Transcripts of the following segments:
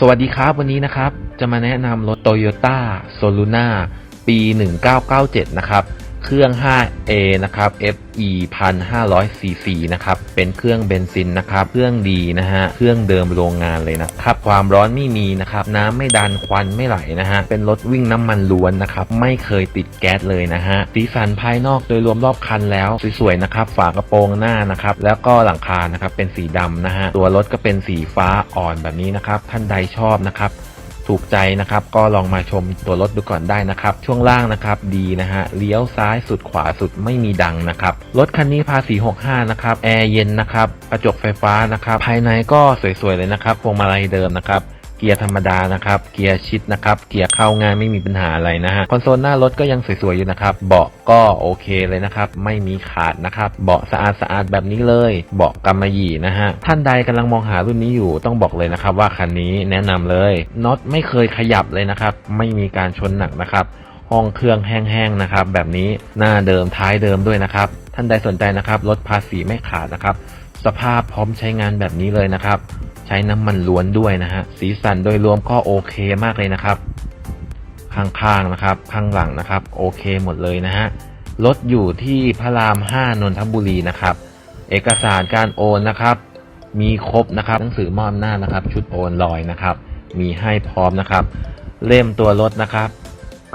สวัสดีครับ วันนี้นะครับ จะมาแนะนำรถ Toyota Soluna ปี 1997 นะครับ เครื่อง 5A นะครับ FE 1,500 cc นะครับ เป็นเครื่องเบนซินนะครับ เครื่องดีนะฮะ เครื่องเดิมโรงงานเลยนะครับ ความร้อนไม่มีนะครับ น้ำไม่ดันควันไม่ไหลนะฮะ เป็นรถวิ่งน้ำมันล้วนนะครับ ไม่เคยติดแก๊สเลยนะฮะ สีสันภายนอกโดยรวมรอบคันแล้วสวยๆนะครับ ฝากระโปรงหน้านะครับ แล้วก็หลังคานะครับ เป็นสีดำนะฮะ ตัวรถก็เป็นสีฟ้าอ่อนแบบนี้นะครับ ท่านใดชอบนะครับ ถูกใจนะครับ ก็ลองมาชมตัวรถดูก่อนได้นะครับ ช่วงล่างนะครับดีนะฮะเลี้ยวซ้ายสุดขวาสุดไม่มีดังนะครับ รถคันนี้ภาษี 65 นะครับ แอร์เย็นนะครับ กระจกไฟฟ้านะครับ ภายในก็สวยๆเลยนะครับพวงมาลัยเดิมนะครับ เกียร์ธรรมดานะครับ เกียร์ชิดนะครับ เกียร์เข้าง่ายไม่มีปัญหาอะไรนะฮะ คอนโซลหน้ารถก็ยังสวยๆอยู่นะครับ เบาะก็โอเคเลยนะครับ ไม่มีขาดนะครับ เบาะสะอาดสะอาดๆแบบนี้เลย เบาะกำมะหยี่นะฮะ ท่านใดกำลังมองหารุ่นนี้อยู่ต้องบอกเลยนะครับ ว่าคันนี้แนะนำเลย น็อตไม่เคยขยับเลยนะครับ ไม่มีการชนหนักนะครับ ห้องเครื่องแห้งๆนะครับ แบบนี้หน้าเดิมท้ายเดิมด้วยนะครับ ท่านใดสนใจนะครับ รถภาษีไม่ขาดนะครับ สภาพพร้อมใช้งานแบบนี้เลยนะครับ ใช้น้ำมันล้วนด้วยนะฮะ สีสันโดยรวมก็โอเคมากเลยนะครับ ข้างๆนะครับ ข้างหลังนะครับ โอเคหมดเลยนะฮะ รถอยู่ที่พระราม 5 นนทบุรีนะครับ เอกสารการโอนนะครับ มีครบนะครับ หนังสือมอบหน้านะครับ ชุดโอนลอยนะครับ มีให้พร้อมนะครับ เล่มตัวรถนะครับ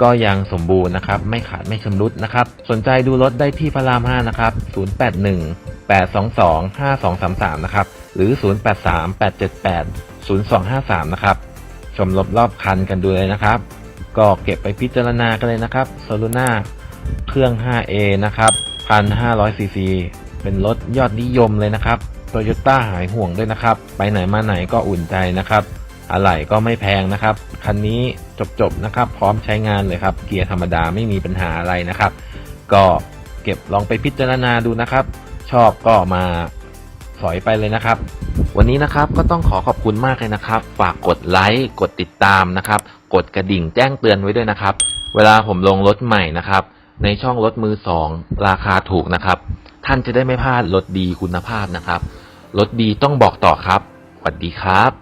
ก็ยังสมบูรณ์นะครับ ไม่ขาดไม่ชำรุดนะครับ สนใจดูรถได้ที่พระราม 5 นะครับ 081 822 5233 นะครับ หรือ 083 878 0253 นะครับ ชมรอบรอบคันกันดูเลยนะครับ ก็เก็บไปพิจารณากันเลยนะครับโซลูน่าเครื่อง 5A นะครับ1,500ซีซีเป็นรถยอดนิยมเลยนะครับโตโยต้าหายห่วงด้วยนะครับ ไปไหนมาไหนก็อุ่นใจนะครับอะไหล่ก็ไม่แพงนะครับ คันนี้จบๆนะครับ พร้อมใช้งานเลยครับ เกียร์ธรรมดาไม่มีปัญหาอะไรนะครับ ก็เก็บลองไปพิจารณาดูนะครับ ชอบก็มา ถอยไปเลยนะครับ วันนี้นะครับก็ต้องขอขอบคุณมากเลยนะครับ ฝากกดไลค์กดติดตามนะครับ กดกระดิ่งแจ้งเตือนไว้ด้วยนะครับ เวลาผมลงรถใหม่นะครับ ในช่องรถมือสองราคาถูกนะครับ ท่านจะได้ไม่พลาดรถดีคุณภาพนะครับรถดีต้องบอกต่อครับสวัสดีครับ